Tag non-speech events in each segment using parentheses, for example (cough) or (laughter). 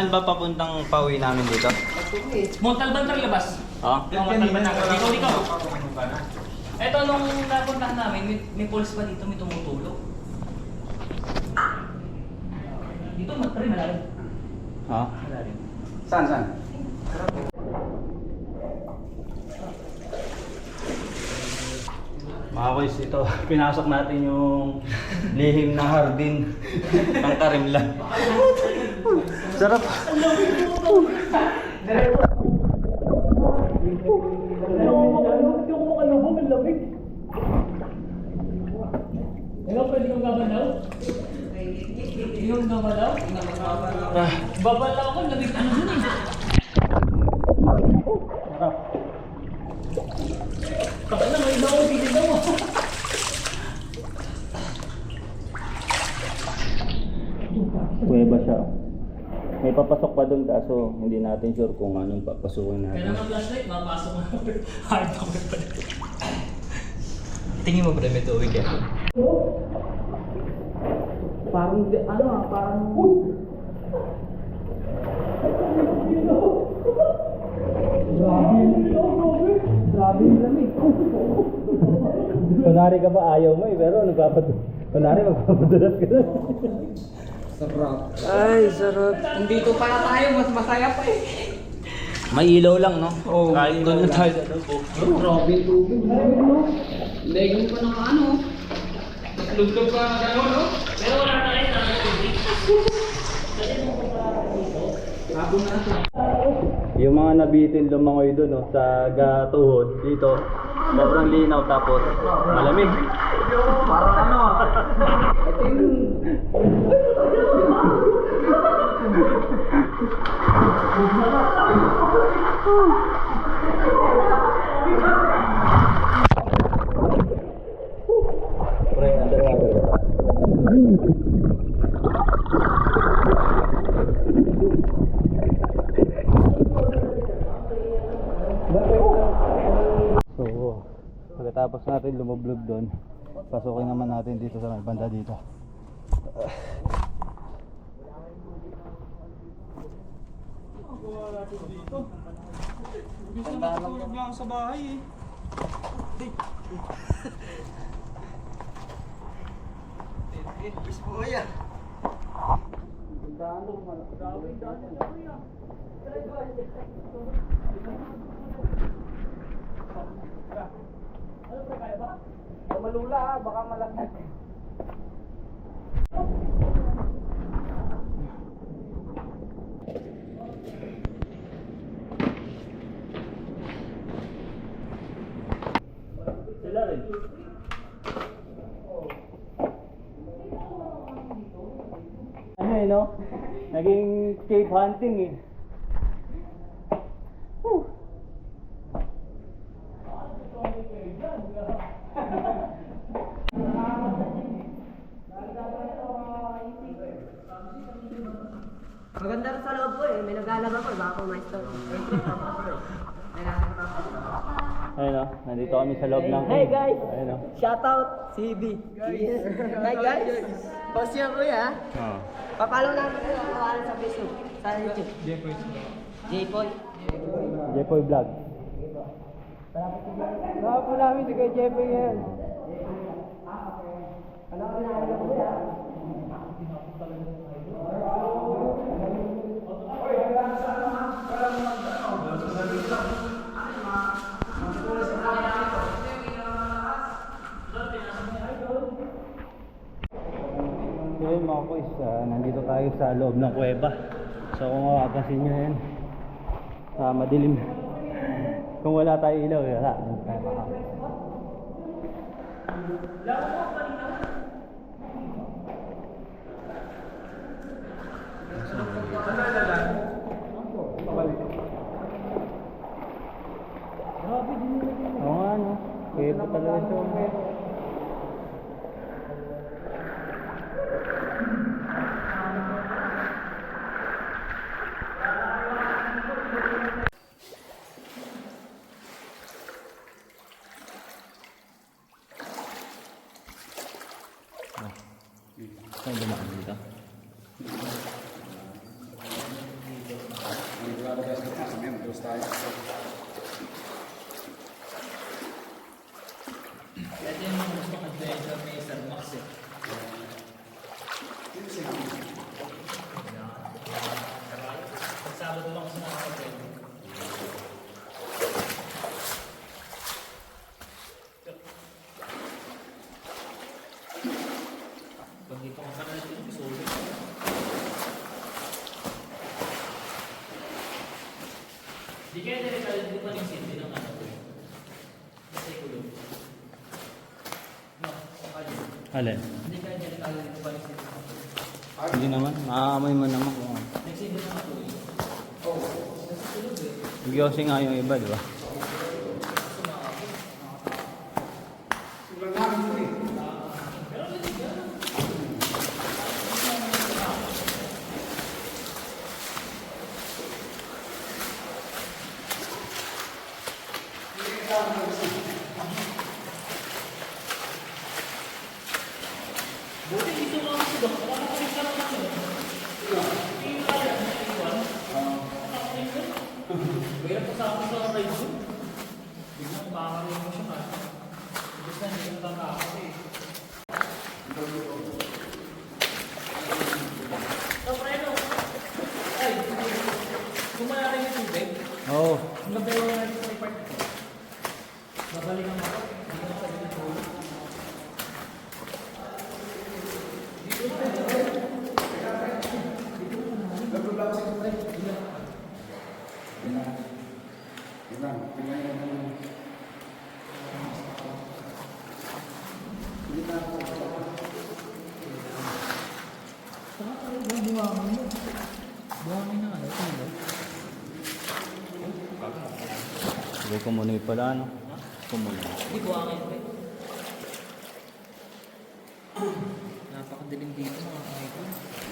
daan ba papuntang pauwi namin dito? Montalban tara labas. Oh? Yung Montalban na. Ikaw, ikaw. Ito nung napuntahan namin, may, may pulse pa dito, may tumutulog. Dito, mat- pre, malalim. Ha? Malalim. Saan, saan? Mga boys, ito, (laughs) pinasok natin yung lihim na hardin (laughs) ng Karimla. (laughs) Sarap. Babalaw ko, labig ano dun eh. sarap. Baka na, may bawa dito daw. Kuweba siya. May papasok pa doon kaso hindi natin sure kung anong papasukin natin. naman flashlight, mapasok mo. Hard ako pa. Tingin mo ba may tuwig yan? Parang, ano ah, parang... Grabe yung lamig. Kunwari ka ba ayaw mo eh, pero nagpapad... Kunwari magpapadulas ka na. (laughs) Ay, sarap. Nandito pala tayo, mas masaya pa eh. May ilaw lang, no? Oo, Kahit may doon na tayo. Grabe yung tubig. No? Legin pa ng ano. Lugtog pa na gano'n, no? Pero wala na kayo na tubig. Habong na ito. Yung mga nabitin lumangoy doon, no? Sa gatuhod, dito. Sobrang linaw tapos malamig. Parang ano. Ito yung... Pre, underwater. So, pagkatapos natin lumoblog doon, pasukin naman natin dito sa may banda dito. Tulog lang sa bahay eh. Eh, bis mo kaya. Malula ah, baka malaglag. Sila rin. Ano eh, no? Naging cave hunting eh. Whew. Maganda rin sa loob ko eh. May nag-aalab ako. Nakakapasok. Ayun no, nandito kami sa loob ng Hey guys! Ayun no. Shout out CB. Hi guys! Post yan kuya. Oh. Papalo namin kayo ang kawalan sa Facebook. Sa YouTube. J-Boy. Jepoy Vlog. Baka po namin si Kuya J-Boy ngayon. So yun mga boys, ah, nandito tayo sa loob ng kuweba. So kung mapapansin nyo yan, ah, madilim. kung wala tayo ilaw, eh, wala. Hindi tayo makakita. Oo nga no, kuweba talaga siya. Deus está em Di kaya delikado di pa yung sindi ng ano ko. Kasi kulong. No, okay. Alin? Hindi kaya delikado dito pa yung sindi ng ano. Hindi naman. Maaamoy mo naman kung ano. Nagsindi ng ano eh. Giyosi nga yung iba, di ba? Buti dito nga ako doon. Wala na kami ka naman yun. Yung kaya, naiwan. Nakakain ko. Mahirap pa sa akin sa ride ko. Biglang makakaroon mo siya man. Ibig na hindi ka nakakakot eh. Oo. ang ko na sa part ko. Babalikan ako. Hindi ko sa ginagawa. Hindi ko muna yung pala, ano? Kumuloy. Hindi ko angin pa eh. Napakadilim dito mga idol.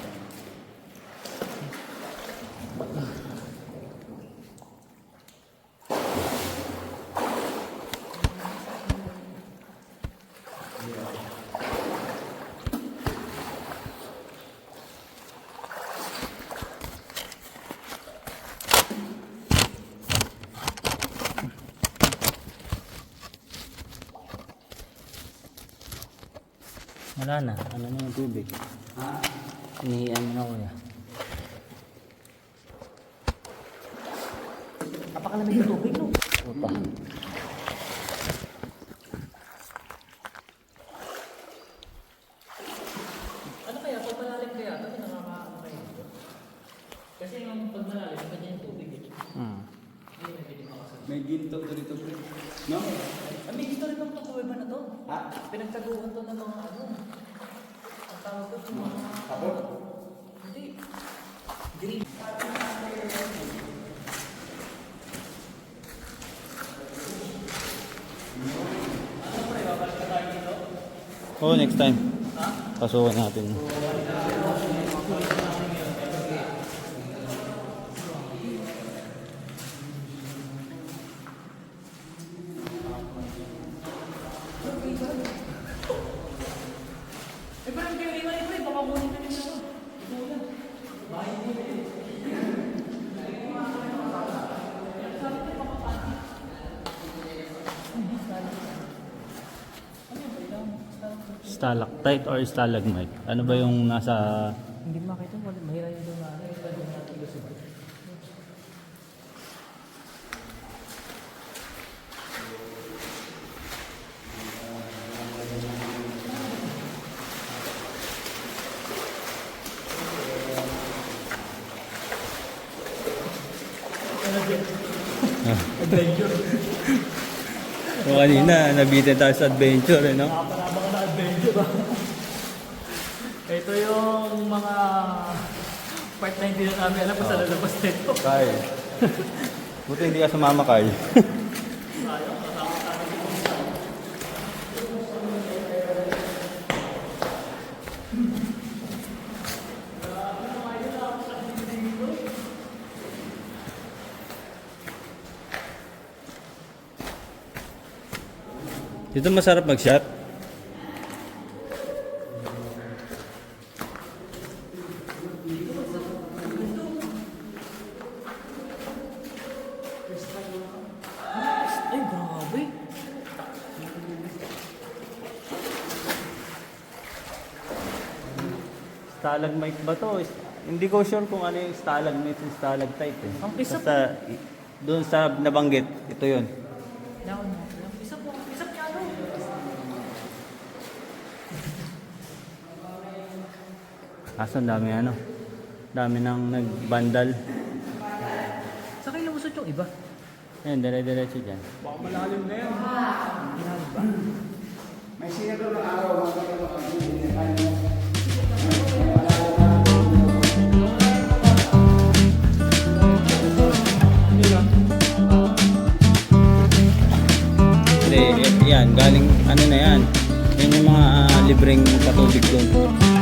Wala na. Ano na yung tubig? Ha? Inihiyan mo na kuya. Napakalamig ng tubig no? Puta. Ano kaya? Pag malalim kaya ito, nakakaano kayo dito? Kasi yung pag malalim, yung tubig eh. Hmm. May ginto dito pre. No? Ah, may history ng totoo ba na to? Ha? Pinagtaguan to ng mga ano. Ang tawag ko, yung mga... Ako? Hindi. Green. Oo, next time. Pasukan natin. Eh, parang kayo iwan eh, pre. Baka kunin ka nila to. Ito lang. Bahay nila eh. Stalactite or stalagmite? Ano ba yung nasa... Hindi makita, wala mahira yung doon na ano. Yung doon natin lusog. O kanina, nabitin tayo sa adventure, eh, no? Nakapanabang na adventure ba? Ito yung mga part na hindi na namin alam kung saan lalabas nito. Kyle. (laughs) Buti hindi ka sumama, Kyle. Dito masarap mag-shot. Stalagmite ba to? Hindi ko sure kung ano yung stalagmite and stalactite eh. Ang isa Basta, i- doon sa nabanggit, ito yun. Yan, yan. Isa po, isa piano. Kaso ang dami ano, dami nang nagbandal. Sa kayo lumusot yung iba. Ayun, dire-diretso dyan. Na yan. May sinagaw ng araw, mga kapatid. Hindi, y- yan, galing ano na yan. Yan yung mga ah, libreng patubig doon.